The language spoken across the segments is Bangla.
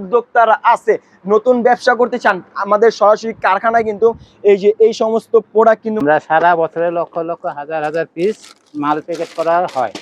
উদ্যোক্তারা আছে নতুন ব্যবসা করতে চান আমাদের সরাসরি কারখানায় কিন্তু এই যে এই সমস্ত প্রোডাক্ট কিন্তু আমরা সারা বছরে লক্ষ লক্ষ হাজার হাজার পিস মাল প্যাকেট করা হয়।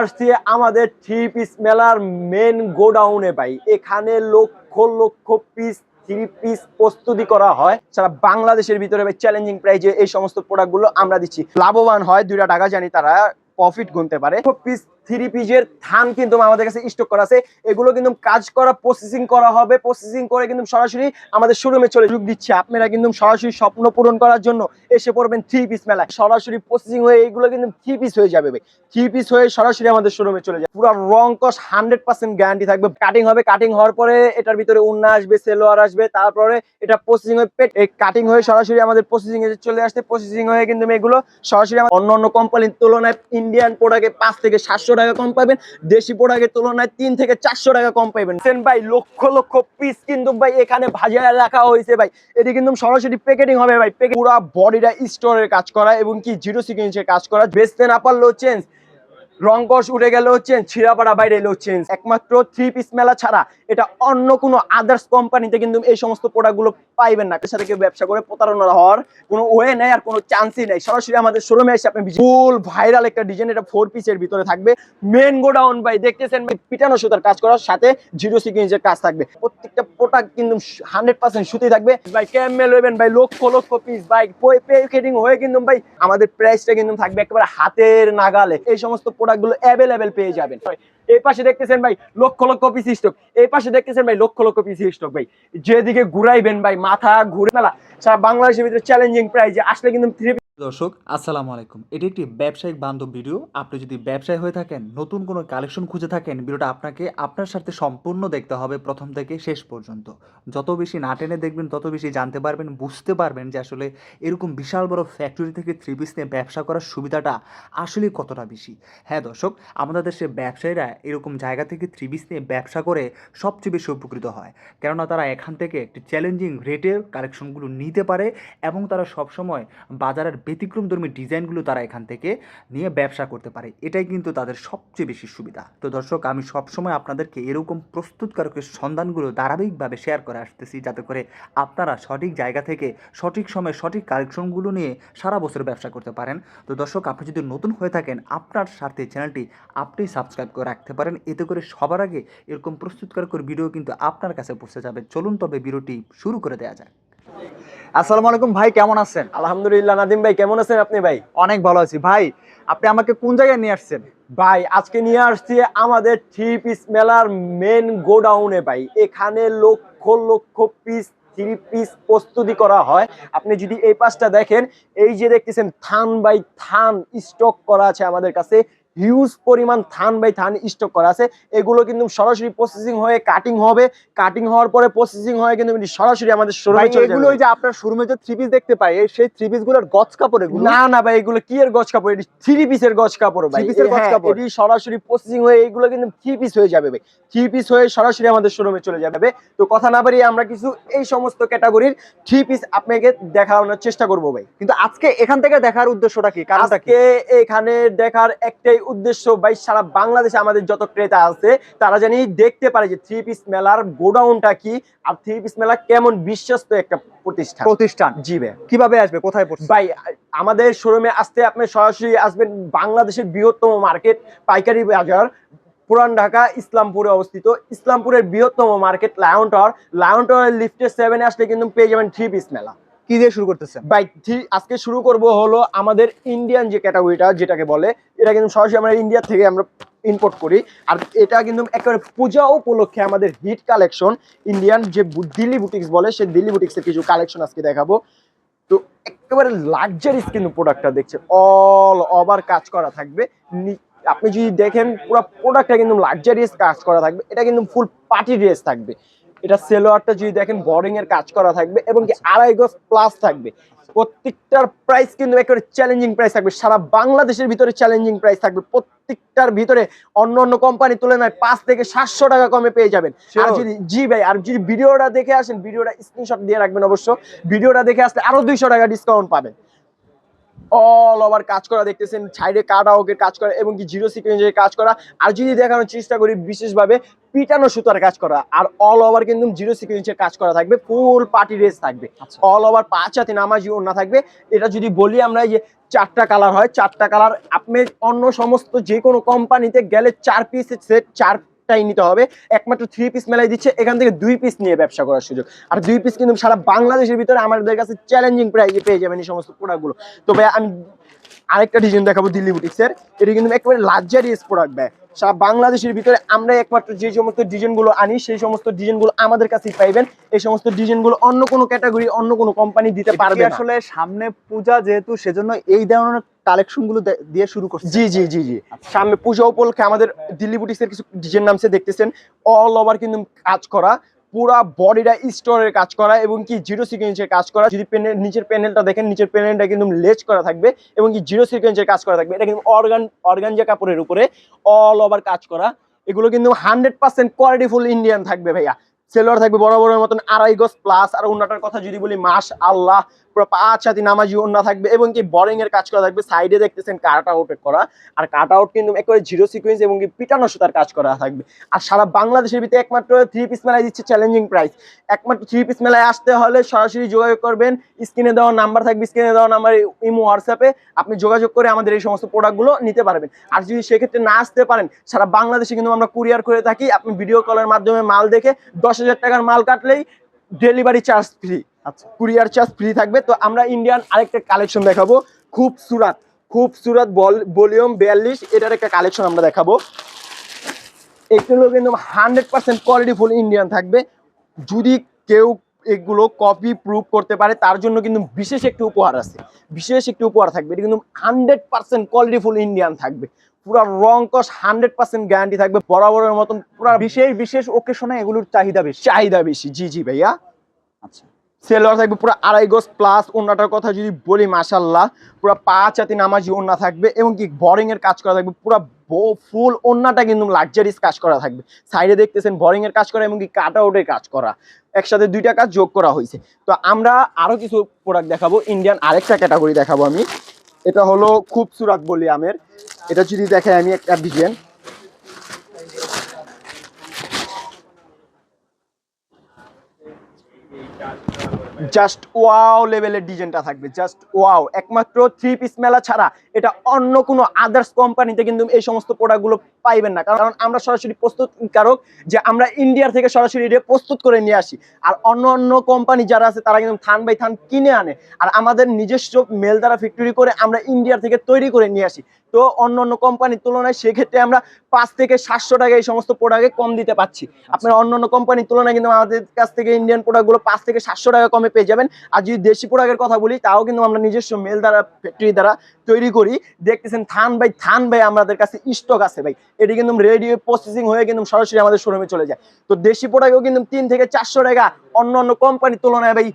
আসছে আমাদের থ্রি পিস মেলার মেন গোডাউনে ভাই। এখানে lakh lakh piece three piece প্রস্তুতি করা হয়। সারা বাংলাদেশের ভিতরে চ্যালেঞ্জিং প্রাইজে এই সমস্ত প্রোডাক্টগুলো আমরা দিচ্ছি। লাভবান হয় দুইটা টাকা জানি তারা প্রফিট গুনতে পারে। পিস থ্রি পিসের থান কিন্তু আমাদের কাছে স্টক করা আছে। এগুলো কিন্তু কাজ করা প্রসেসিং করা হবে। প্রসেসিং করে কিন্তু সরাসরি আমাদের শোরুমে চলে যোগ দিচ্ছে আপনারা কিন্তু সরাসরি স্বপ্ন পূরণ করার জন্য এসে পড়বেন থ্রি পিস মেলায়। সরাসরি প্রসেসিং হয়ে এইগুলো কিন্তু থ্রি পিস হয়ে যাবে থ্রি পিস হয়ে সরাসরি আমাদের শোরুমে চলে যাবে। পুরো রং কস হান্ড্রেড পার্সেন্ট গ্যারান্টি থাকবে। কাটিং হবে কাটিং হওয়ার পরে এটার ভিতরে উন্না আসবে সেলোয়ার আসবে, তারপরে এটা প্রসেসিং হয়ে পেট কাটিং হয়ে সরাসরি আমাদের প্রসেসিং এ চলে আসতে প্রসেসিং হয়ে কিন্তু এগুলো সরাসরি অন্য অন্য কোম্পানির তুলনায় ইন্ডিয়ান প্রোডাক্টে পাঁচ থেকে সাতশো টাকা কম পাবেন, দেশি প্রোডাক্টের তুলনায় তিন থেকে চারশো টাকা কম পাবেন। সেন ভাই, লক্ষ লক্ষ পিস কিন্তু ভাই এখানে ভাজিয়া রাখা হয়েছে ভাই। এটি কিন্তু সরাসরি প্যাকেটিং হবে ভাই। পুরো বডিটা স্টোরের কাজ করা এবং কি জিরো সিকুয়েন্সের কাজ করা। বেচতে না পারলেও চেঞ্জ রংকস উঠে গেলেও চেঞ্জ, ছিঁড়াপাড়া বাইরে এলেও চেঞ্জ। একমাত্র থ্রি পিস মেলা ছাড়া এটা অন্য কোনো আদার্স কোম্পানিতে কিন্তু এই সমস্ত প্রোডাক্টগুলো পাইবেন না। সাথে কেউ ব্যবসা করে প্রতারণা হওয়ার কোনো ওয়ে নেই আর কোনো চান্সই নেই। সরাসরি আমাদের শোরুমে এসে আপনি ফুল ভাইরাল একটা ডিজাইন এটা ফোর পিসের ভিতরে থাকবে। মেন গোডাউন ভাই, দেখতেছেন ভাই, পিটানো সুতার কাজ করার সাথে জিরো সিকুয়েন্সের কাজ থাকবে। প্রত্যেকটা প্রোডাক্ট কিন্তু হান্ড্রেড পার্সেন্ট সুতি থাকবে। ভাই ক্যামেল হইবেন ভাই, লক্ষ লক্ষ পিস ভাই প্যাকেটিং হয়ে কিন্তু ভাই, আমাদের প্রাইসটা কিন্তু থাকবে একেবারে হাতের নাগালে। এই সমস্ত প্রোডাক্টগুলো অ্যাভেলেবেল পেয়ে যাবেন। এই পাশে দেখতেছেন ভাই, লক্ষ লক্ষ পিস স্টক এই পাশে দেখতেছেন ভাই, লক্ষ লক্ষ পিস স্টক ভাই। যেদিকে ঘুরাইবেন ভাই, মাথা ঘুরে মেলা সারা বাংলাদেশের ভিতরে চ্যালেঞ্জিং প্রাইজে আসলে কিন্তু দর্শক, আসসালামু আলাইকুম। এটি একটি ব্যবসায়িক বান্ধব ভিডিও। আপনি যদি ব্যবসায়ী হয়ে থাকেন, নতুন কোনো কালেকশন খুঁজে থাকেন, ভিডিওটা আপনাকে, আপনার সাথে সম্পূর্ণ দেখতে হবে প্রথম থেকে শেষ পর্যন্ত। যত বেশি না টেনে দেখবেন, তত বেশি জানতে পারবেন, বুঝতে পারবেন যে আসলে এরকম বিশাল বড় ফ্যাক্টরি থেকে থ্রি পিস নিয়ে ব্যবসা করার সুবিধাটা আসলে কতটা বেশি। হ্যাঁ দর্শক, আমাদের দেশের ব্যবসায়ীরা এরকম জায়গা থেকে থ্রি পিস নিয়ে ব্যবসা করে সবচেয়ে বেশি উপকৃত হয়। কেননা তারা এখান থেকে একটি চ্যালেঞ্জিং রেটে কালেকশনগুলো নিতে পারে এবং তারা সবসময় বাজারের ব্যতিক্রমধর্মী ডিজাইনগুলো তারা এখান থেকে নিয়ে ব্যবসা করতে পারে। এটাই কিন্তু তাদের সবচেয়ে বেশি সুবিধা। তো দর্শক, আমি সবসময় আপনাদেরকে এরকম প্রস্তুতকারকের সন্ধানগুলো ধারাবাহিকভাবে শেয়ার করে আসতেছি যাতে করে আপনারা সঠিক জায়গা থেকে সঠিক সময়ে সঠিক কালেকশনগুলো নিয়ে সারা বছর ব্যবসা করতে পারেন। তো দর্শক, আপনি যদি নতুন হয়ে থাকেন, আপনার সাথে চ্যানেলটি আপনি সাবস্ক্রাইব করে রাখতে পারেন। এতে করে সবার আগে এরকম প্রস্তুতকারকের ভিডিও কিন্তু আপনার কাছে পৌঁছে যাবে। চলুন তবে ভিডিওটি শুরু করে দেওয়া যাক। আসসালামু আলাইকুম ভাই কেমন আছেন? আলহামদুলিল্লাহ নাদিম ভাই কেমন আছেন আপনি ভাই? অনেক ভালো আছি। ভাই আপনি আমাকে কোন জায়গায় নিয়ে আসছেন? ভাই আজকে নিয়ে আসছি আমাদের থ্রি পিস মেলার মেন গোডাউনে ভাই। এখানে lakh lakh piece three piece প্রস্তুতি করা হয়। আপনি যদি এই পাশটা দেখেন এই যে দেখতেছেন থান বাই থান স্টক করা আছে আমাদের কাছে। হিউজ পরিমাণ থান বাই থান স্টক করা আছে। এগুলো কিন্তু সরাসরি প্রসেসিং হয়ে কাটিং হবে। কাটিং হওয়ার পরে প্রসেসিং হয়ে কিন্তু সরাসরি আমাদের শোরুমে চলে এগুলো যে আপনার শোরুমে যে থ্রি পিস দেখতে পাই সেই থ্রি পিসগুলোর গজ কাপড় এগুলো? না না ভাই এগুলো কি এর গজ কাপড়? এটি থ্রি পিসের গজ কাপড় ভাই। গজ হ্যাঁ, কাপড়। এটি সরাসরি প্রসেসিং হয়ে এগুলো কিন্তু থ্রি পিস হয়ে যাবে ভাই। থ্রি পিস হয়ে সরাসরি আমাদের শোরুমে চলে যাবে। তো কথা না বাড়িয়ে আমরা কিছু এই সমস্ত ক্যাটাগরির থ্রি পিস আপনাকে দেখানোর চেষ্টা করব ভাই। কিন্তু আজকে এখান থেকে দেখার উদ্দেশ্যটা কি? কারণটা কি? এখানে দেখার একটাই উদ্দেশ্য ভাই সারা বাংলাদেশে আমাদের যত ক্রেতা আছে তারা জানি দেখতে পারে যে থ্রি পিস মেলার গোডাউনটা কি আর থ্রি পিস মেলা কেমন বিশ্বস্ত একটা প্রতিষ্ঠান। প্রতিষ্ঠান। জি ভাই। কীভাবে আসবে? কোথায় পড়ছে? ভাই আমাদের শোরুমে আসতে আপনি সরাসরি আসবেন বাংলাদেশের বৃহত্তম মার্কেট পাইকারি বাজার পুরান ঢাকা ইসলামপুরে অবস্থিত। ইসলামপুরের বৃহত্তম market Lion Tower Lion Tower লিফটের সেভেনে আসলে কিন্তু পেয়ে যাবেন থ্রি পিস মেলা। কি দিয়ে শুরু করতেছেন? ভাই আজকে শুরু করব হলো আমাদের ইন্ডিয়ান যে ক্যাটাগরিটা যেটাকে বলে, এটা কিন্তু সরাসরি আমরা ইন্ডিয়া থেকে আমরা ইম্পোর্ট করি। আর এটা কিন্তু একেবারে পূজা উপলক্ষে আমাদের হিট কালেকশন ইন্ডিয়ান যে দিল্লি বুটিক্স বলে, সেই দিল্লি বুটিক্সের কিছু কালেকশন আজকে দেখাবো। তো একেবারে লাক্সারিস কিন্তু প্রোডাক্টটা দেখছেন অল ওভার কাজ করা থাকবে। আপনি যদি দেখেন, পুরো প্রোডাক্টটা কিন্তু লাক্সারিয়াস কাজ করা থাকবে। এটা কিন্তু ফুল পার্টি ড্রেস থাকবে। এটা সেলোয়ারটা যদি দেখেন বোরিং এর কাজ করা থাকবে এবং কি আড়াই গজ প্লাস থাকবে। প্রত্যেকটার প্রাইস কিন্তু একেবারে চ্যালেঞ্জিং প্রাইস থাকবে। সারা বাংলাদেশের ভিতরে চ্যালেঞ্জিং প্রাইস থাকবে। প্রত্যেকটার ভিতরে অন্য অন্য কোম্পানির তুলনায় পাঁচ থেকে সাতশো টাকা কমে পেয়ে যাবেন। আর যদি জি ভাই আর যদি ভিডিওটা দেখে আসেন ভিডিওটা স্ক্রিনশট দিয়ে রাখবেন অবশ্য। ভিডিওটা দেখে আসলে আরও দুইশো টাকা ডিসকাউন্ট পাবেন। অল ওভার কাজ করা দেখতেছেন সাইডে কাট আউকের কাজ করা এবং কি জিরো সিকোয়েন্সের কাজ করা। আর যদি দেখানোর চেষ্টা করি বিশেষভাবে পিটানো সুতার কাজ করা। আর অল ওভার কিন্তু জিরো সিকোয়েন্সের কাজ করা থাকবে ফুল পার্টি রেস থাকবে। আচ্ছা। অল ওভার পাঁচ হাতে নামাজি না থাকবে। এটা যদি বলি আমরা এই যে চারটা কালার হয় চারটা কালার আপনি অন্য সমস্ত যে কোনো কোম্পানিতে গেলে চার পিস সেট চারটাই নিতে হবে। একমাত্র থ্রি পিস মেলায় দিচ্ছে এখান থেকে দুই পিস নিয়ে ব্যবসা করার সুযোগ। আর দুই পিস কিন্তু সারা বাংলাদেশের ভিতরে আমাদের কাছে চ্যালেঞ্জিং প্রাইজে পেয়ে যাবেন এই সমস্ত প্রোডাক্টগুলো তো ভাই আমি আরেকটা ডিজাইন দেখাবো দিল্লি বুটিক্সের এটা কিন্তু একেবারে লাক্সারিয়াস প্রোডাক্ট ভাই। সারা বাংলাদেশের ভিতরে আমরা একমাত্র যে সমস্ত ডিজাইনগুলো আনি সেই সমস্ত ডিজাইনগুলো আমাদের কাছেই পাইবেন। এই সমস্ত ডিজাইনগুলো অন্য কোনো ক্যাটাগরি অন্য কোনো কোম্পানি দিতে পারবে আসলে সামনে পূজা যেহেতু সেজন্য এই ধরনের কালেকশনগুলো দিয়ে শুরু করছে জি জি জি জি। সামনে পূজা উপলক্ষে আমাদের দিল্লি বুটিক্সের কিছু ডিজাইন নামছে দেখতেছেন। অল ওভার কিন্তু কাজ করা পুরা বডিটা স্টোরের কাজ করা এবং কি জিরো সিকোয়েন্সের কাজ করা। যদি প্যানেল নিচের প্যানেলটা দেখেন নিচের প্যানেলটা কিন্তু লেজ করা থাকবে এবং কি জিরো সিকোয়েন্সের কাজ করা থাকবে। এটা কিন্তু অর্গান অর্গানজা কাপড়ের উপরে অল ওভার কাজ করা। এগুলো কিন্তু হান্ড্রেড পার্সেন্ট কোয়ালিটিফুল ইন্ডিয়ান থাকবে ভাইয়া। সেলোয়ার থাকবে বড় বড় মতন আড়াই গজ প্লাস আর অন্যটার কথা যদি বলি মাস আল্লাহ পুরো পাঁচ সাথে নামাজি ওন্না থাকবে এবং কি বোরিং এর কাজ করা থাকবে সাইডে দেখতেছেন কাট আউট করা। আর কাট আউট কিন্তু একেবারে জিরো সিকোয়েন্স এবং কি পিটানো সুতার কাজ করা থাকবে। আর সারা বাংলাদেশের ভিতরে একমাত্র থ্রি পিস মেলায় দিচ্ছে চ্যালেঞ্জিং প্রাইস একমাত্র থ্রি পিস মেলায় আসতে হলে সরাসরি যোগাযোগ করবেন। স্ক্রিনে দেওয়া নাম্বার থাকবে, স্ক্রিনে দেওয়া নাম্বার ইমো হোয়াটসঅ্যাপে আপনি যোগাযোগ করে আমাদের এই সমস্ত প্রোডাক্টগুলো নিতে পারবেন। আর যদি সেক্ষেত্রে না আসতে পারেন, সারা বাংলাদেশে কিন্তু আমরা কুরিয়ার করে থাকি। আপনি ভিডিও কলের মাধ্যমে মাল দেখে দশ হাজার টাকার মাল কাটলেই ডেলিভারি চার্জ ফ্রি আচ্ছা। কুরিয়ার চার্জ ফ্রি থাকবে। তো আমরা ইন্ডিয়ান আরেকটা কালেকশন দেখাবো। খুব সুরাত খুব সুরাত ভলিউম বিয়াল্লিশ এটার একটা কালেকশন আমরা দেখাবো। এগুলো কিন্তু হান্ড্রেড পার্সেন্ট কোয়ালিটিফুল ইন্ডিয়ান থাকবে। যদি কেউ এগুলো কপি প্রুফ করতে পারে তার জন্য কিন্তু বিশেষ একটি উপহার আছে। বিশেষ একটি উপহার থাকবে। এটা কিন্তু হান্ড্রেড পার্সেন্ট কোয়ালিটিফুল ইন্ডিয়ান থাকবে। পুরো রং কস হান্ড্রেড পার্সেন্ট গ্যারান্টি থাকবে বরাবরের মতন পুরো বিশেষ বিশেষ ওকেশনে এগুলোর চাহিদা বেশি। চাহিদা বেশি জি জি ভাইয়া। আচ্ছা। সেলোয়ার থাকবে পুরো আড়াই গজ প্লাস ওনাটার কথা যদি বলি মাসাল্লাহ পুরো পাঁচ হাতি নামাজি ওন্না থাকবে এবং কি বোরিং এর কাজ করা থাকবে পুরো ফুল ওন্নাটা কিন্তু লাক্সারিস কাজ করা থাকবে। সাইডে দেখতেছেন বোরিং এর কাজ করা এবং কি কাট আউটের কাজ করা। একসাথে দুইটা কাজ যোগ করা হয়েছে। তো আমরা আরও কিছু প্রোডাক্ট দেখাবো ইন্ডিয়ান আরেকটা ক্যাটাগরি দেখাবো আমি। এটা হলো খুব সুরাত বলি আমের। এটা যদি দেখে আমি একটা ডিজাইন। জাস্ট ওয়াও লেভেলের ডিজাইনটা থাকবে। জাস্ট ওয়াও একমাত্র থ্রি পিস মেলা ছাড়া এটা অন্য কোনো আদার্স কোম্পানিতে কিন্তু এই সমস্ত প্রোডাক্টগুলো পাইবেন না। কারণ আমরা সরাসরি প্রস্তুতকারক যে আমরা ইন্ডিয়ার থেকে সরাসরি এটা প্রস্তুত করে নিয়ে আসি। আর অন্য অন্য কোম্পানি যারা আছে তারা কিন্তু থান বাই থান কিনে আনে। আর আমাদের নিজস্ব মেল দ্বারা ফ্যাক্টরি করে আমরা ইন্ডিয়ার থেকে তৈরি করে নিয়ে আসি। তো অন্য অন্য কোম্পানির তুলনায় সেক্ষেত্রে আমরা পাঁচ থেকে সাতশো টাকা এই সমস্ত প্রোডাক্টে কম দিতে পাচ্ছি আপনারা অন্য অন্য কোম্পানির তুলনায় কিন্তু আমাদের কাছ থেকে ইন্ডিয়ান প্রোডাক্টগুলো পাঁচ থেকে সাতশো টাকা কমে পেয়ে যাবেন। আর যদি দেশি প্রোডাক্টের কথা বলি তাও কিন্তু আমরা নিজস্ব মেল দ্বারা ফ্যাক্টরি দ্বারা তৈরি করি। দেখতেছেন থান ভাই থান ভাই আমাদের কাছে স্টক আছে ভাই। এটি কিন্তু রেডিও প্রসেসিং হয়ে কিন্তু সরাসরি আমাদের শোরুমে চলে যায়। তো দেশি প্রোডাক্টও কিন্তু তিন থেকে চারশো টাকা অন্য অন্য কোম্পানির তুলনায় ভাই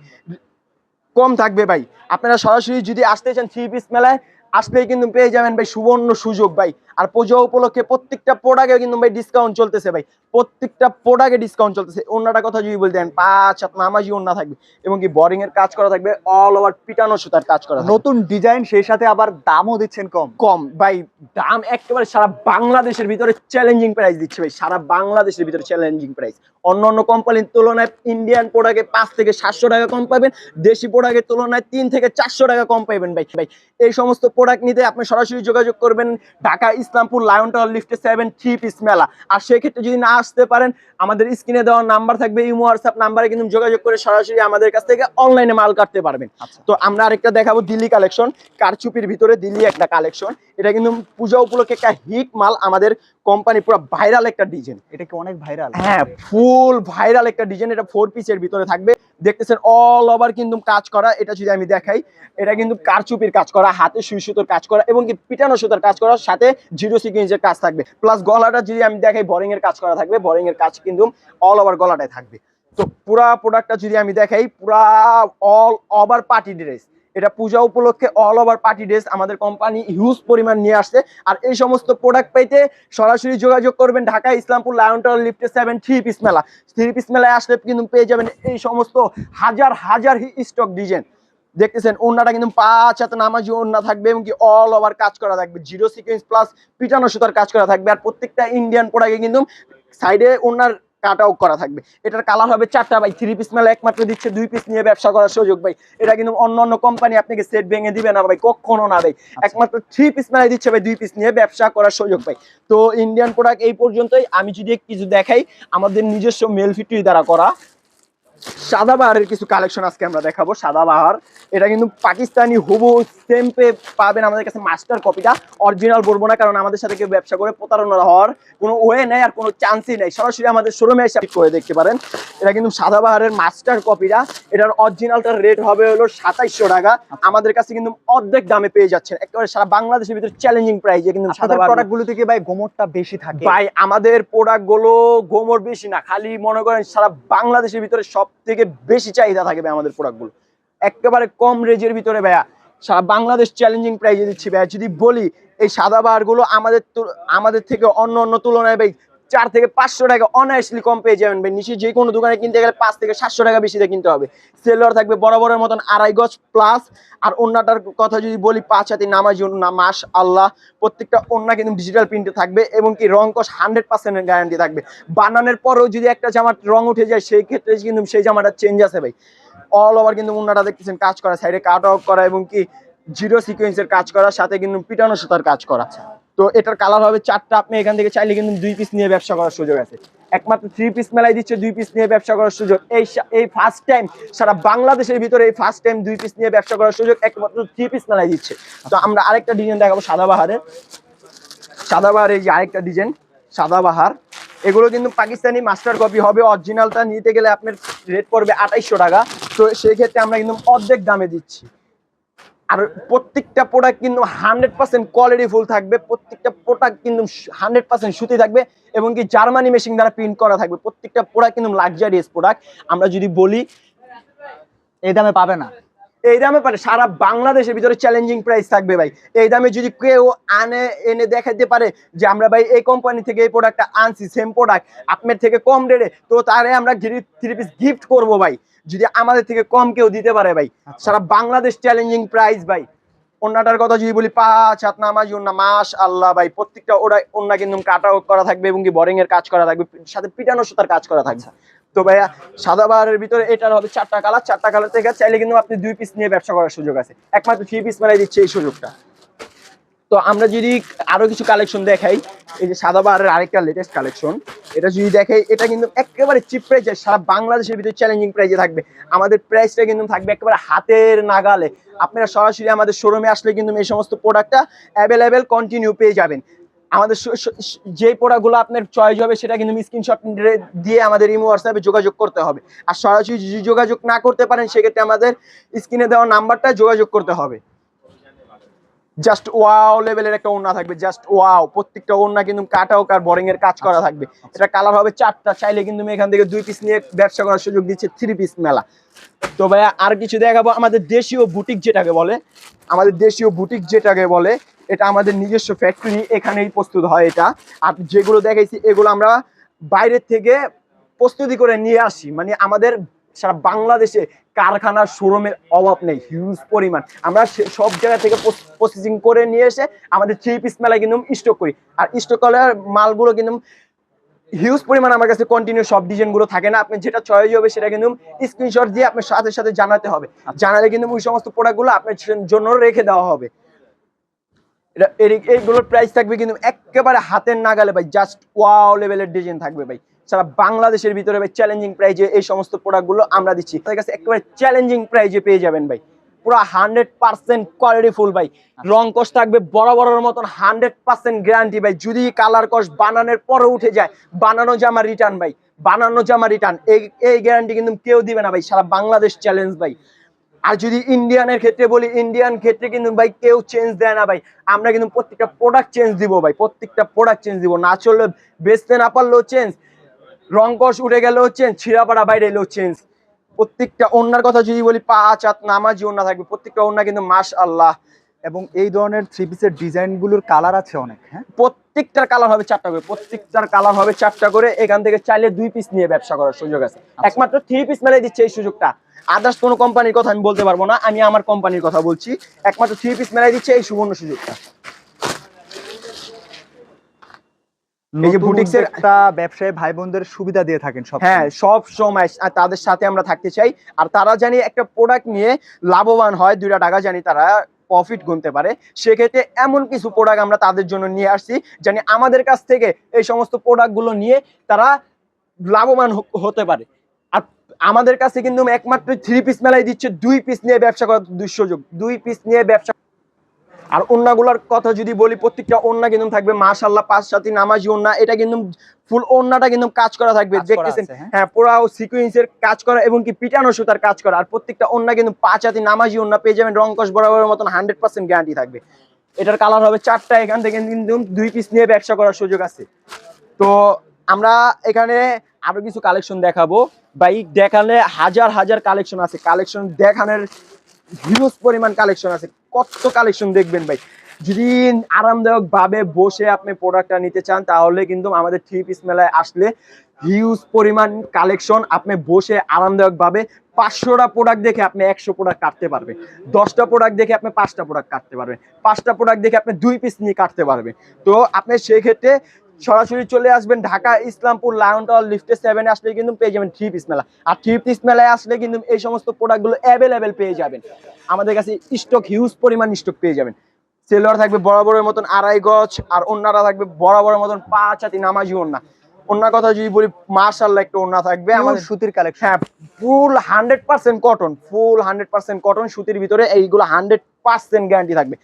কম থাকবে ভাই। আপনারা সরাসরি যদি আসতে চান থ্রি পিস মেলায় আসলেই কিন্তু পেয়ে যাবেন ভাই সুবর্ণ সুযোগ ভাই। আর পুজো উপলক্ষে প্রত্যেকটা প্রোডাক্টে কিন্তু ভাই ডিসকাউন্ট চলতেছে ভাই। প্রত্যেকটা প্রোডাক্টে ডিসকাউন্ট চলতেছে। অন্যটা কথা যদি বলতে দেন পাঁচ সাত নামাজি অন্য থাকবে। এবং কি বোরিং এর কাজ করা থাকবে অল ওভার পিটানো সুতার কাজ করা নতুন ডিজাইন সেই সাথে আবার দামও দিচ্ছেন কম। কম। ভাই দাম একেবারে সারা বাংলাদেশের ভিতরে চ্যালেঞ্জিং প্রাইস দিচ্ছে ভাই। সারা বাংলাদেশের ভিতরে চ্যালেঞ্জিং প্রাইস অন্য অন্য কোম্পানির তুলনায় ইন্ডিয়ান প্রোডাক্টে পাঁচ থেকে সাতশো টাকা কম পাবেন। দেশি প্রোডাক্টের তুলনায় তিন থেকে চারশো টাকা কম পাবেন ভাই। ভাই এই সমস্ত প্রোডাক্ট নিতে আপনি সরাসরি যোগাযোগ করবেন। ঢাকা ইসলামপুর লায়ন টাওয়ার লিফটে সেভেন থ্রি পিস মেলা আর সেক্ষেত্রে যদি না আসতে পারেন আমাদের স্ক্রিনে দেওয়া নাম্বার থাকবে ইমো হোয়াটসঅ্যাপ নাম্বারে কিন্তু যোগাযোগ করে সরাসরি আমাদের কাছ থেকে অনলাইনে মাল কাটতে পারবেন। আচ্ছা। তো আমরা আরেকটা দেখাবো দিল্লি কালেকশন কারচুপির ভিতরে দিল্লি একটা কালেকশন এটা কিন্তু পূজা উপলক্ষে একটা হিট মাল। আমাদের কোম্পানি পুরো ভাইরাল একটা ডিজাইন এটা কি অনেক ভাইরাল হ্যাঁ ফুল ভাইরাল একটা ডিজাইন এটা ফোর পিসের ভিতরে থাকবে। দেখতেছেন অল ওভার কিন্তু কাজ করা। এটা যদি আমি দেখাই এটা কিন্তু কারচুপির কাজ করা হাতে সুই সুতোর কাজ করা এবং কি পিটানো সুতোর কাজ করার সাথে জিরো সিকুয়েন্সের কাজ থাকবে। প্লাস গলাটা যদি আমি দেখাই বোরিং এর কাজ করা থাকবে বোরিং এর কাজ কিন্তু অল ওভার গলাটায় থাকবে। তো পুরা প্রোডাক্টটা যদি আমি দেখাই, পুরা অল ওভার পার্টি ড্রেস এটা পূজা উপলক্ষে অল ওভার পার্টি ড্রেস আমাদের কোম্পানি হিউজ পরিমাণ নিয়ে আসছে। আর এই সমস্ত প্রোডাক্ট পাইতে সরাসরি যোগাযোগ করবেন ঢাকা ইসলামপুর লায়ন টাওয়ার লিফটে seven three piece Mela. Three piece মেলায় আসলে কিন্তু পেয়ে যাবেন এই সমস্ত হাজার হাজার স্টক ডিজাইন দেখতেছেন ওন্নাটা কিন্তু পাঁচ হাতে নামাজি ওন্না থাকবে এবং কি অল ওভার কাজ করা থাকবে। জিরো সিকোয়েন্স প্লাস পিটানো সুতার কাজ করা থাকবে আর প্রত্যেকটা ইন্ডিয়ান প্রোডাক্টে কিন্তু সাইডে ওনার কাট আউট করা থাকবে। এটার কালার হবে চারটা ভাই থ্রি পিস মেলা একমাত্র দিচ্ছে দুই পিস নিয়ে ব্যবসা করার সুযোগ ভাই। এটা কিন্তু অন্য অন্য কোম্পানি আপনাকে সেট ভেঙে দিবে না ভাই কখনো না ভাই। একমাত্র থ্রি পিস মেলায় দিচ্ছে ভাই দুই পিস নিয়ে ব্যবসা করার সুযোগ ভাই। তো ইন্ডিয়ান প্রোডাক্ট এই পর্যন্তই। আমি যদি কিছু দেখাই আমাদের নিজস্ব মেল ফিটরি দ্বারা করা। সাদাবাহারের কিছু কালেকশন আজকে আমরা দেখাবো সাদাবাহার। এটা কিন্তু পাকিস্তানি হুবু সেমপে পাবেন আমাদের কাছে মাস্টার কপিটা অরিজিনাল বলব না কারণ আমাদের সাথে কেউ ব্যবসা করে প্রতারণা হওয়ার কোনো ওয়ে নেই আর কোনো চান্সই নেই। সরাসরি আমাদের শোরুমে এসে করে দেখতে পারেন। এটা কিন্তু সাদাবাহারের মাস্টার কপিটা এটার অরিজিনালটার রেট হবে হলো সাতাইশশো টাকা। আমাদের কাছে কিন্তু অর্ধেক দামে পেয়ে যাচ্ছেন। একেবারে সারা বাংলাদেশের ভিতরে চ্যালেঞ্জিং প্রাইসে কিন্তু আপনাদের সাদাবাহার। প্রোডাক্টগুলো থেকে ভাই গোমরটা বেশি থাকে। ভাই আমাদের প্রোডাক্টগুলো গোমর বেশি না। খালি মনে করেন সারা বাংলাদেশের ভিতরে সব থেকে বেশি চাহিদা থাকবে আমাদের প্রোডাক্টগুলো। একেবারে কম রেঞ্জের ভিতরে ভাইয়া, সারা বাংলাদেশ চ্যালেঞ্জিং প্রাইজে দিচ্ছি ভাইয়া। যদি বলি, এই সাদা বারগুলো আমাদের আমাদের থেকে অন্য অন্য তুলনায় ভাই চার থেকে পাঁচশো টাকা অনায়াসলি কম পেয়ে যাবেন ভাই। নিচে যে কোনো দোকানে কিনতে গেলে পাঁচ থেকে সাতশো টাকা বেশি দিয়ে কিনতে হবে। সেলোয়ার থাকবে বরাবরের মতন আড়াই গজ প্লাস আর অন্যটার কথা যদি বলি, পাঁচ হাতে নামাজ মাস আল্লাহ প্রত্যেকটা অন্য কিন্তু ডিজিটাল প্রিন্টে থাকবে এবং কি রং কস হান্ড্রেড পার্সেন্টের গ্যারান্টি থাকবে। বানানোর পরেও যদি একটা জামার রং উঠে যায়, সেই ক্ষেত্রে কিন্তু সেই জামাটা চেঞ্জ আছে ভাই। অল ওভার কিন্তু মুন্নাটা দেখতেছেন, কাজ করা সাইডে কাট অফ করা এবং কি জিরো সিকোয়েন্সের কাজ করা, সাথে কিন্তু পিটানো সুতার কাজ করা। তো এটার কালার হবে চারটা। আপনি এখান থেকে চাইলে কিন্তু দুই পিস নিয়ে ব্যবসা করার সুযোগ আছে। একমাত্র থ্রি পিস মেলায় দিচ্ছে, দুই পিস নিয়ে ব্যবসা করার সুযোগ। এই এই ফার্স্ট টাইম সারা বাংলাদেশের ভিতরে এই ফার্স্ট টাইম দুই পিস নিয়ে ব্যবসা করার সুযোগ একমাত্র থ্রি পিস মেলায় দিচ্ছে। তো আমরা আরেকটা ডিজাইন দেখাবো সাদাবাহারের সাদাবাহার এই যে আরেকটা ডিজাইন সাদাবাহার এগুলো কিন্তু পাকিস্তানি মাস্টার কপি হবে অরিজিনালটা নিতে গেলে আপনার রেট পড়বে আঠাইশশো টাকা। তো সেই ক্ষেত্রে আমরা কিন্তু অর্ধেক দামে দিচ্ছি। আর প্রত্যেকটা প্রোডাক্ট কিন্তু হান্ড্রেড পার্সেন্ট কোয়ালিটি ফুল থাকবে, প্রত্যেকটা প্রোডাক্ট কিন্তু হান্ড্রেড পার্সেন্ট সুতি থাকবে এবং কি জার্মানি মেশিন দ্বারা প্রিন্ট করা থাকবে। প্রত্যেকটা প্রোডাক্ট কিন্তু লাক্সারিয়াস প্রোডাক্ট আমরা যদি বলি, এই দামে পাবে না। এই দামে পারে সারা বাংলাদেশের ভিতরে চ্যালেঞ্জিং প্রাইস থাকবে ভাই। এই দামে যদি কেউ আনে এনে দেখাতে পারে যে আমরা ভাই এই কোম্পানি থেকে এই প্রোডাক্টটা আনছি সেম প্রোডাক্ট আপনার থেকে কম রেটে তো তারে আমরা থ্রি পিস গিফট করব ভাই। যদি আমাদের থেকে কম কেউ দিতে পারে ভাই। সারা বাংলাদেশ চ্যালেঞ্জিং প্রাইস ভাই। অন্যটার কথা যদি বলি পাঁচ হাত নামাজি অন্য মাস আল্লাহ ভাই প্রত্যেকটা ওরা অন্য কিন্তু কাট করা থাকবে এবং কি বোরিং এর কাজ করা থাকবে সাথে পিটানো সুতার কাজ করা থাকবে। তো ভাইয়া, সাদা বাহারের ভিতরে এটার হবে চারটা কালার। চারটা কালার থেকে চাইলে কিন্তু আপনি দুই পিস নিয়ে ব্যবসা করার সুযোগ আছে। একমাত্র থ্রি পিস মেলায় দিচ্ছে এই সুযোগটা। তো আমরা যদি আরও কিছু কালেকশন দেখাই, এই যে সাদা বাহারের আরেকটা লেটেস্ট কালেকশন এটা যদি দেখাই, এটা কিন্তু একেবারে চিপ প্রাইসে সারা বাংলাদেশের ভিতরে চ্যালেঞ্জিং প্রাইজে থাকবে। আমাদের প্রাইসটা কিন্তু থাকবে একেবারে হাতের নাগালে। আপনারা সরাসরি আমাদের শোরুমে আসলে কিন্তু এই সমস্ত প্রোডাক্টটা অ্যাভেলেবেল কন্টিনিউ পেয়ে যাবেন। আমাদের যে প্রোডাক্টগুলো আপনার চয়েস হবে সেটা কিন্তু স্ক্রিনশট দিয়ে আমাদের ইমো হোয়াটসঅ্যাপে যোগাযোগ করতে হবে। আর সরাসরি যোগাযোগ না করতে পারেন সেক্ষেত্রে আমাদের স্ক্রিনে দেওয়া নাম্বারটা যোগাযোগ করতে হবে। জাস্ট ওয়াও লেভেলের একটা ওড়না থাকবে জাস্ট ওয়াও প্রত্যেকটা ওড়না কিন্তু কাটাও আর বোরিং এর কাজ করা থাকবে। এটা কালার হবে চারটা চাইলে কিন্তু আমি এখান থেকে দুই পিস নিয়ে ব্যবসা করার সুযোগ দিচ্ছে থ্রি পিস মেলা। তো ভাইয়া আর কিছু দেখাবো আমাদের দেশীয় বুটিক যেটাকে বলে আমাদের দেশীয় বুটিক যেটাকে বলে এটা আমাদের নিজস্ব ফ্যাক্টরি এখানেই প্রস্তুত হয় এটা। আর যেগুলো দেখাইছি এগুলো আমরা বাইরের থেকে প্রস্তুতি করে নিয়ে আসি। মানে আমাদের সারা বাংলাদেশে কারখানার শোরুমের অভাব নেই হিউজ পরিমাণ। আমরা সব জায়গা থেকে প্রসেসিং করে নিয়ে এসে আমাদের থ্রি পিস মেলায় কিন্তু স্টক করি। আর স্টক করার মালগুলো কিন্তু হিউজ পরিমাণ আমার কাছে কন্টিনিউ সব ডিজাইনগুলো থাকে না। আপনি যেটা চয়েস হবে সেটা কিন্তু স্ক্রিনশট দিয়ে আপনার সাথে সাথে জানাতে হবে। জানালে কিন্তু ওই সমস্ত প্রোডাক্টগুলো আপনার জন্য রেখে দেওয়া হবে। এটা এইগুলোর প্রাইস থাকবে কিন্তু একেবারে হাতের নাগালে ভাই জাস্ট ওয়াও লেভেলের ডিজাইন থাকবে ভাই। সারা বাংলাদেশের ভিতরে ভাই চ্যালেঞ্জিং প্রাইজে এই সমস্ত প্রোডাক্টগুলো আমরা দিচ্ছি। তাদের কাছে একেবারে চ্যালেঞ্জিং প্রাইজে পেয়ে যাবেন ভাই। পুরো হান্ড্রেড পার্সেন্ট কোয়ালিটি ফুল ভাই। রং কস থাকবে বরাবরের মতন হান্ড্রেড পার্সেন্ট গ্যারান্টি ভাই। যদি কালার কস বানানোর পরে উঠে যায়, বানানো জামা রিটার্ন ভাই, বানানো জামা রিটার্ন এই এই গ্যারান্টি কিন্তু কেউ দিবে না ভাই। সারা বাংলাদেশ চ্যালেঞ্জ ভাই। আর যদি ইন্ডিয়ানের ক্ষেত্রে বলি ইন্ডিয়ান ক্ষেত্রে কিন্তু ভাই কেউ চেঞ্জ দেয় না ভাই। আমরা কিন্তু প্রত্যেকটা প্রোডাক্ট চেঞ্জ দিব ভাই, প্রত্যেকটা প্রোডাক্ট চেঞ্জ দিব। না চললে বেচতে না পারলেও চেঞ্জ রং কষ উঠে গেলেও চেঞ্জ ছিঁড়াপাড়া বাইরে এলেও চেঞ্জ প্রত্যেকটা অন্যার কথা যদি বলি, পাঁচ হাত নামাজি অন্য থাকবে, প্রত্যেকটা অন্য কিন্তু মাস আল্লাহ এবং এই ধরনের থ্রি পিসের ডিজাইনগুলোর কালার আছে অনেক হ্যাঁ? প্রত্যেকটার কালার হবে চারটা করে প্রত্যেকটার কালার হবে চারটা করে এখান থেকে চাইলে দুই পিস নিয়ে ব্যবসা করার সুযোগ আছে। একমাত্র থ্রি পিস মেলায় দিচ্ছে এই সুযোগটা। আদার্স কোনো কোম্পানির কথা আমি বলতে পারব না আমি আমার কোম্পানির কথা বলছি। একমাত্র থ্রি পিস মেলায় দিচ্ছে এই সুবর্ণ সুযোগটা। ব্যবসায়ী ভাই বোনদের সুবিধা দিয়ে থাকেন সব হ্যাঁ সব সময় তাদের সাথে আমরা থাকতে চাই। আর তারা জানি একটা প্রোডাক্ট নিয়ে লাভবান হয় দুইটা টাকা জানি তারা প্রফিট গুনতে পারে। সেক্ষেত্রে এমন কিছু প্রোডাক্ট আমরা তাদের জন্য নিয়ে আসছি, জানি আমাদের কাছ থেকে এই সমস্ত প্রোডাক্টগুলো নিয়ে তারা লাভবান হতে পারে। আর আমাদের কাছে কিন্তু একমাত্র থ্রি পিস মেলায় দিচ্ছে, দুই পিস নিয়ে ব্যবসা করার দুঃসুযোগ দুই পিস নিয়ে ব্যবসা আর ওন্নাগুলোর কথা যদি বলি প্রত্যেকটা ওন্না কিন্তু থাকবে মাশাল্লাহ পাঁচ সাথী নামাজি ওন্না এটা কিন্তু ফুল ওন্নাটা কিন্তু কাজ করা থাকবে দেখতেছেন? হ্যাঁ। হ্যাঁ পুরো সিকুয়েন্সের কাজ করা এবং কি পিটানো সুতার কাজ করা আর প্রত্যেকটা ওন্না কিন্তু পাঁচ হাতি নামাজি ওন্না পেয়ে যাবেন রংকশ বরাবরের মতন হান্ড্রেড পার্সেন্ট গ্যারান্টি থাকবে। এটার কালার হবে চারটা এখান থেকে কিন্তু দুই পিস নিয়ে ব্যবসা করার সুযোগ আছে। তো আমরা এখানে আরও কিছু কালেকশন দেখাবো। বাইক দেখালে হাজার হাজার কালেকশন আছে। কালেকশন দেখানোর হিউজ পরিমাণ কালেকশন আছে। কত কালেকশন দেখবেন ভাই? যদি আরামদায়ক ভাবে বসে আপনি প্রোডাক্টটা নিতে চান, তাহলে কিন্তু আমাদের থ্রি পিস মেলায় আসলে হিউজ পরিমাণ কালেকশন আপনি বসে আরামদায়ক ভাবে পাঁচশোটা প্রোডাক্ট দেখে আপনি একশো প্রোডাক্ট কাটতে পারবেন। দশটা প্রোডাক্ট দেখে আপনি পাঁচটা প্রোডাক্ট কাটতে পারবেন। পাঁচটা প্রোডাক্ট দেখে আপনি দুই পিস নিয়ে কাটতে পারবেন। তো আপনি সেক্ষেত্রে সরাসরি চলে আসবেন ঢাকা ইসলামপুর লায়ন টাওয়ার লিফটে সেভেন আসলে কিন্তু পেয়ে যাবেন থ্রি পিস মেলা। আর থ্রি পিস মেলায় আসলে কিন্তু এই সমস্ত প্রোডাক্টগুলো অ্যাভেলেবেল পেয়ে যাবেন। আমাদের কাছে স্টক হিউজ পরিমাণ স্টক পেয়ে যাবেন। সেলোয়ার থাকবে বরাবরের মতন আড়াই গজ আর অন্যরা থাকবে বরাবরের মতন পাঁচ হাতি নামাজি ওন্না অন্য কথা যদি বলি মার্শাল্লাহ একটা ওন্না থাকবে। আমাদের সুতির কালেকশন হ্যাঁ full hundred percent cotton full hundred percent cotton সুতির ভিতরে এইগুলো হান্ড্রেড পার্সেন্ট গ্যারান্টি থাকবে।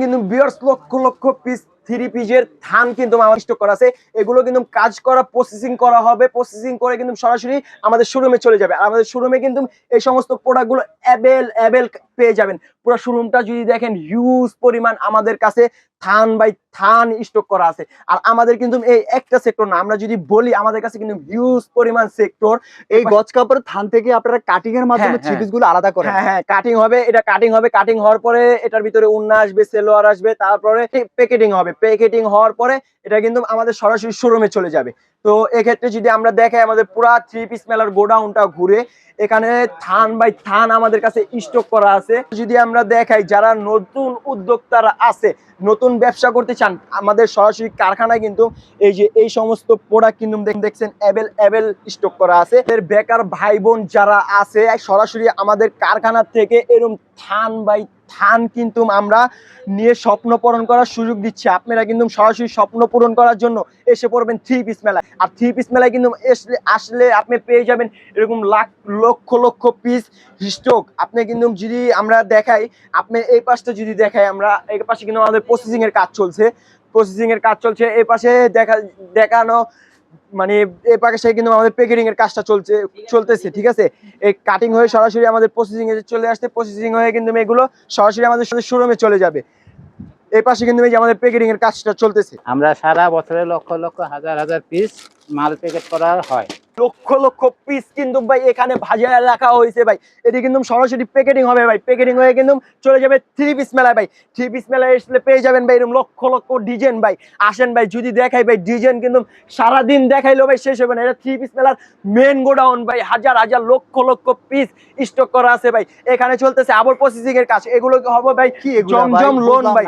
কিন্তু বিয়ার্স লক্ষ লক্ষ পিস থ্রি পিজের থান কিন্তু আমার স্টক করা আছে। এগুলো কিন্তু কাজ করা প্রসেসিং করা হবে। প্রসেসিং করে কিন্তু সরাসরি আমাদের শোরুমে চলে যাবে। আমাদের শোরুমে কিন্তু এই সমস্ত প্রোডাক্টগুলো অ্যাভেল অ্যাভেল পেয়ে যাবেন। পুরো শোরুমটা যদি দেখেন হিউজ পরিমাণ আমাদের কাছে থান বাই থান স্টক করা আছে। আর আমাদের কিন্তু এই একটা সেক্টর না আমরা যদি বলি আমাদের কাছে কিন্তু হিউজ পরিমাণ সেক্টর এই গজ কাপড়ের থান থেকে আপনারা কাটিং এর মাধ্যমে হ্যাঁ, থ্রি হ্যাঁ। পিসগুলো আলাদা করেন। হ্যাঁ হ্যাঁ কাটিং হবে এটা কাটিং হবে কাটিং হওয়ার পরে এটার ভিতরে উন্না আসবে সেলোয়ার আসবে তারপরে প্যাকেটিং হবে। প্যাকেটিং হওয়ার পরে এটা কিন্তু আমাদের সরাসরি শোরুমে চলে যাবে। তো এক্ষেত্রে যদি আমরা দেখাই আমাদের পুরা থ্রি পিস মেলার গোডাউনটা ঘুরে, এখানে থান বাই থান আমাদের কাছে স্টক করা আছে। যদি আমরা দেখাই যারা নতুন উদ্যোক্তারা আছে, নতুন ব্যবসা করতে চান, আমাদের সরাসরি কারখানায় কিন্তু এই যে এই সমস্ত প্রোডাক্ট কিন্তু দেখছেন অ্যাভেল অ্যাভেল স্টক করা আছে। এর বেকার ভাই বোন যারা আছে, সরাসরি আমাদের কারখানা থেকে এরকম থান বাই থান কিন্তু আমরা নিয়ে স্বপ্ন পূরণ করার সুযোগ দিচ্ছে। আপনারা কিন্তু সরাসরি স্বপ্ন পূরণ করার জন্য এসে পড়বেন থ্রি পিস মেলায়। আর থ্রি পিস মেলায় কিন্তু আসলে আপনি পেয়ে যাবেন এরকম লাখ, লক্ষ লক্ষ পিস স্টক। আপনি কিন্তু যদি আমরা দেখাই, আপনি এই পাশটা যদি দেখাই আমরা, এই পাশে কিন্তু আমাদের প্রসেসিং এর কাজ চলছে। প্রসেসিং এর কাজ চলছে, এই পাশে দেখা, দেখানো মানে এই পাশে কিন্তু আমাদের প্যাকেটিং এর কাজটা চলছে, চলতেছে, ঠিক আছে? এই কাটিং হয়ে সরাসরি আমাদের প্রসেসিং এ চলে আসছে প্রসেসিং হয়ে কিন্তু এগুলো সরাসরি আমাদের সাথে শোরুমে চলে যাবে। এই পাশে কিন্তু এই যে আমাদের প্যাকেটিং এর কাজটা চলতেছে। আমরা সারা বছরে লক্ষ লক্ষ হাজার হাজার পিস মাল প্যাকেট করা হয়। লক্ষ লক্ষ পিস কিন্তু ভাই এখানে ভাজিয়া রাখা হয়েছে ভাই। এটি কিন্তু সরাসরি প্যাকেটিং হবে ভাই। প্যাকেটিং হয়ে কিন্তু চলে যাবে থ্রি পিস মেলায় ভাই। থ্রি পিস মেলায় আসলে পেয়ে যাবেন ভাই এরকম লক্ষ লক্ষ ডিজাইন ভাই। আসেন ভাই যদি দেখাই ভাই ডিজাইন কিন্তু সারাদিন দেখাইলো ভাই শেষ হবে না। এটা থ্রি পিস মেলার মেন গোডাউন ভাই। হাজার হাজার লক্ষ লক্ষ পিস স্টক করা আছে ভাই। এখানে চলতেছে আবার প্রসেসিং এর কাজ। এগুলো হবে ভাই? কি? জমজম লোন ভাই।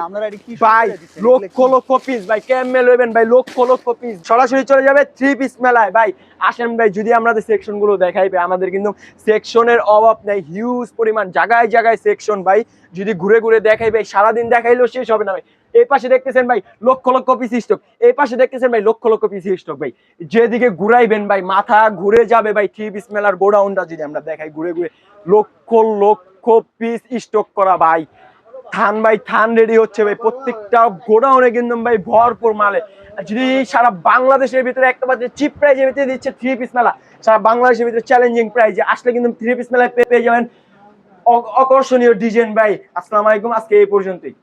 ভাই লক্ষ লক্ষ পিস ভাই। ক্যামেল হইবেন ভাই লক্ষ লক্ষ পিস সরাসরি চলে যাবে থ্রি পিস মেলায় ভাই। আসেন ভাই, যদি আমাদের সেকশনগুলো দেখাই ভাই, আমাদের কিন্তু সেকশনের অভাব নেই। হিউজ পরিমাণ, জায়গায় জায়গায় সেকশন ভাই। যদি ঘুরে ঘুরে দেখাই ভাই, সারাদিন দেখাইলেও শেষ হবে না ভাই। এই পাশে দেখতেছেন ভাই, লক্ষ লক্ষ পিস স্টক এই পাশে দেখতেছেন ভাই, লক্ষ লক্ষ পিস স্টক ভাই। যেদিকে ঘুরাইবেন ভাই, মাথা ঘুরে যাবে ভাই থ্রি পিস মেলার গোডাউনটা যদি আমরা দেখাই, ঘুরে ঘুরে লক্ষ লক্ষ পিস স্টক করা ভাই। থান ভাই, থান রেডি হচ্ছে ভাই। প্রত্যেকটা গোডাউনে কিন্তু ভাই ভরপুর মালে। যদি সারা বাংলাদেশের ভিতরে একটা বাজে চিপ প্রাইজের ভিতরে দিচ্ছে থ্রি পিস মেলা, সারা বাংলাদেশের ভিতরে চ্যালেঞ্জিং প্রাইজে আসলে কিন্তু থ্রি পিস মেলায় পেয়ে যাবেন। আকর্ষণীয় ডিজাইন ভাই। আসসালামু আলাইকুম, আজকে এই পর্যন্তই।